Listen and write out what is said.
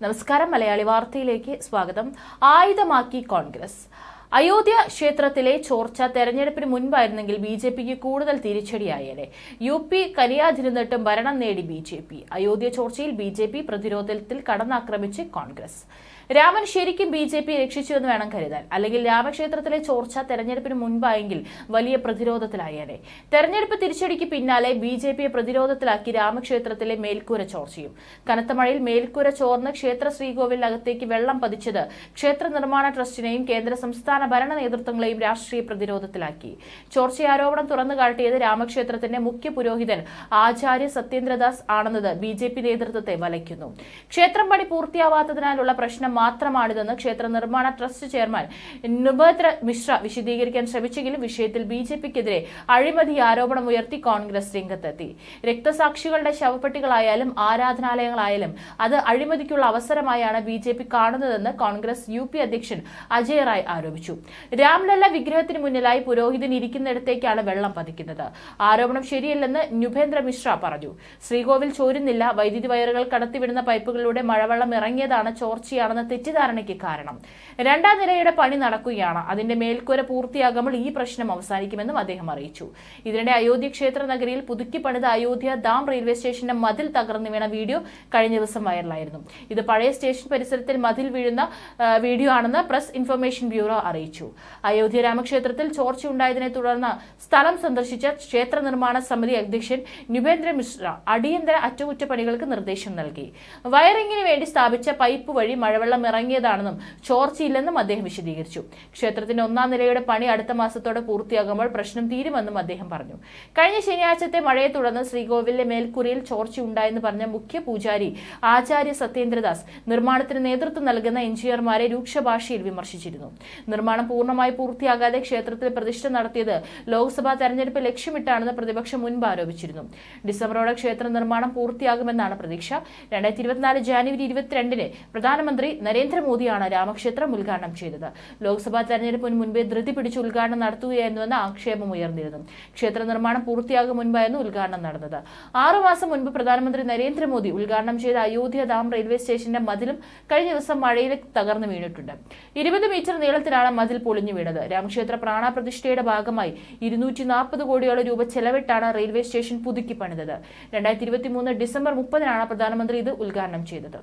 നമസ്കാരം. മലയാളി വാർത്തയിലേക്ക് സ്വാഗതം. ആയുധമാക്കി കോൺഗ്രസ്. അയോധ്യ ക്ഷേത്രത്തിലെ ചോർച്ച തെരഞ്ഞെടുപ്പിന് മുൻപായിരുന്നെങ്കിൽ ബി ജെ പിക്ക് കൂടുതൽ തിരിച്ചടിയായേനെ. യു പി കരിയാതിരുന്നിട്ടും ഭരണം നേടി ബി ജെ പി. അയോധ്യ ചോർച്ചയിൽ ബി ജെ പി പ്രതിരോധത്തിൽ കടന്നാക്രമിച്ച് കോൺഗ്രസ്. രാമൻ ശരിക്കും ബി ജെ പി രക്ഷിച്ചുവെന്ന് വേണം കരുതാൻ. അല്ലെങ്കിൽ രാമക്ഷേത്രത്തിലെ ചോർച്ച തെരഞ്ഞെടുപ്പിന് മുൻപായെങ്കിൽ വലിയ പ്രതിരോധത്തിലായേനെ. തെരഞ്ഞെടുപ്പ് തിരിച്ചടിക്ക് പിന്നാലെ ബി ജെ പിയെ പ്രതിരോധത്തിലാക്കി രാമക്ഷേത്രത്തിലെ മേൽക്കൂര ചോർച്ചയും കനത്ത മഴയിൽ മേൽക്കൂര ചോർന്ന് ക്ഷേത്ര ശ്രീകോവിലിനകത്തേക്ക് വെള്ളം പതിച്ചത് ക്ഷേത്ര നിർമ്മാണ ട്രസ്റ്റിനെയും കേന്ദ്ര സംസ്ഥാന ഭരണ നേതൃത്വങ്ങളെയും രാഷ്ട്രീയ പ്രതിരോധത്തിലാക്കി. ചോർച്ച ആരോപണം തുറന്നു കാട്ടിയത് രാമക്ഷേത്രത്തിന്റെ മുഖ്യ പുരോഹിതൻ ആചാര്യ സത്യേന്ദ്രദാസ് ആണെന്നത് ബി നേതൃത്വത്തെ വലയ്ക്കുന്നു. ക്ഷേത്രം പണി പൂർത്തിയാവാത്തതിനാലുള്ള പ്രശ്നം മാത്രമാണിതെന്ന് ക്ഷേത്ര നിർമ്മാണ ട്രസ്റ്റ് ചെയർമാൻ നുഭദ്ര മിശ്ര വിശദീകരിക്കാൻ ശ്രമിച്ചെങ്കിലും വിഷയത്തിൽ ബി ജെ പിക്കെതിരെ അഴിമതി ആരോപണം ഉയർത്തി കോൺഗ്രസ് രംഗത്തെത്തി. രക്തസാക്ഷികളുടെ ശവപ്പെട്ടികളായാലും ആരാധനാലയങ്ങളായാലും അത് അഴിമതിക്കുള്ള അവസരമായാണ് ബി ജെ പി കാണുന്നതെന്ന് കോൺഗ്രസ് യു പി അധ്യക്ഷൻ അജയ് റായ് ആരോപിച്ചു. രാംലല്ല വിഗ്രഹത്തിന് മുന്നിലായി പുരോഹിതൻ ഇരിക്കുന്നിടത്തേക്കാണ് വെള്ളം പതിക്കുന്നത്. ആരോപണം ശരിയല്ലെന്ന് നുഭേന്ദ്ര മിശ്ര പറഞ്ഞു. ശ്രീകോവിൽ ചോരുന്നില്ല. വൈദ്യുതി വയറുകൾ കടത്തിവിടുന്ന പൈപ്പുകളിലൂടെ മഴവെള്ളം ഇറങ്ങിയതാണ് ചോർച്ചയാണെന്ന തെറ്റിദ്ധാരണയ്ക്ക് കാരണം. രണ്ടാം നിലയുടെ പണി നടക്കുകയാണ്. അതിന്റെ മേൽക്കൂര പൂർത്തിയാകുമ്പോൾ ഈ പ്രശ്നം അവസാനിക്കുമെന്നും അദ്ദേഹം അറിയിച്ചു. ഇതിനിടെ അയോധ്യ ക്ഷേത്ര നഗരിയിൽ പുതുക്കി പണിത അയോധ്യ ദാം റെയിൽവേ സ്റ്റേഷന്റെ മതിൽ തകർന്നു വീണ വീഡിയോ കഴിഞ്ഞ ദിവസം വൈറലായിരുന്നു. ഇത് പഴയ സ്റ്റേഷൻ പരിസരത്തിൽ മതിൽ വീഴുന്ന വീഡിയോ ആണെന്ന് പ്രസ് ഇൻഫർമേഷൻ ബ്യൂറോ അറിയിച്ചു. അയോധ്യ രാമക്ഷേത്രത്തിൽ ചോർച്ച ഉണ്ടായതിനെ തുടർന്ന് സ്ഥലം സന്ദർശിച്ച ക്ഷേത്ര നിർമ്മാണ സമിതി അധ്യക്ഷൻ നുപേന്ദ്ര മിശ്ര അടിയന്തര അറ്റകുറ്റപ്പണികൾക്ക് നിർദ്ദേശം നൽകി. വയറിംഗിന് വേണ്ടി സ്ഥാപിച്ച പൈപ്പ് വഴി മഴവെള്ളം ഇറങ്ങിയതാണെന്നും ചോർച്ചയില്ലെന്നും അദ്ദേഹം വിശദീകരിച്ചു. ക്ഷേത്രത്തിന്റെ ഒന്നാം നിലയുടെ പണി അടുത്ത മാസത്തോടെ പൂർത്തിയാകുമ്പോൾ പ്രശ്നം തീരുമെന്നും അദ്ദേഹം പറഞ്ഞു. കഴിഞ്ഞ ശനിയാഴ്ചത്തെ മഴയെ തുടർന്ന് ശ്രീകോവിലിലെ മേൽക്കൂരയിൽ ചോർച്ചയുണ്ടായെന്ന് പറഞ്ഞ മുഖ്യ പൂജാരി ആചാര്യ സത്യേന്ദ്രദാസ് നിർമ്മാണത്തിന് നേതൃത്വം നൽകുന്ന എഞ്ചിനീയർമാരെ രൂക്ഷ ഭാഷയിൽ വിമർശിച്ചിരുന്നു. നിർമ്മാണം പൂർണമായി പൂർത്തിയാകാതെ ക്ഷേത്രത്തിൽ പ്രതിഷ്ഠ നടത്തിയത് ലോക്സഭാ തെരഞ്ഞെടുപ്പ് ലക്ഷ്യമിട്ടാണെന്ന് പ്രതിപക്ഷം മുൻപ് ആരോപിച്ചിരുന്നു. ഡിസംബറോടെ ക്ഷേത്ര നിർമ്മാണം പൂർത്തിയാകുമെന്നാണ് പ്രതീക്ഷ. രണ്ടായിരത്തി ഇരുപത്തിനാല് ജാനുവരി ഇരുപത്തിരണ്ടിന് പ്രധാനമന്ത്രി നരേന്ദ്രമോദിയാണ് രാമക്ഷേത്രം ഉദ്ഘാടനം ചെയ്തത്. ലോക്സഭാ തെരഞ്ഞെടുപ്പിന് മുൻപേ ധൃതി പിടിച്ച് ഉദ്ഘാടനം നടത്തുകയായിരുന്നുവെന്ന ആക്ഷേപം ഉയർന്നിരുന്നു. ക്ഷേത്ര നിർമ്മാണം പൂർത്തിയാകും മുൻപായിരുന്നു ഉദ്ഘാടനം നടന്നത്. ആറുമാസം മുൻപ് പ്രധാനമന്ത്രി നരേന്ദ്രമോദി ഉദ്ഘാടനം ചെയ്ത അയോധ്യ ഡാം റെയിൽവേ സ്റ്റേഷന്റെ മതിലും കഴിഞ്ഞ ദിവസം മഴയിൽ തകർന്നു വീണിട്ടുണ്ട്. ഇരുപത് മീറ്റർ നീളത്തിലാണ് മതിൽ പൊളിഞ്ഞു വീണത്. രാമക്ഷേത്ര പ്രാണപ്രതിഷ്ഠയുടെ ഭാഗമായി ഇരുന്നൂറ്റി നാൽപ്പത് കോടിയോളം രൂപ ചെലവിട്ടാണ് റെയിൽവേ സ്റ്റേഷൻ പുതുക്കി പണിതത് രണ്ടായിരത്തി ഇരുപത്തി മൂന്ന് ഡിസംബർ മുപ്പതിനാണ് പ്രധാനമന്ത്രി ഇത് ഉദ്ഘാടനം ചെയ്തത്.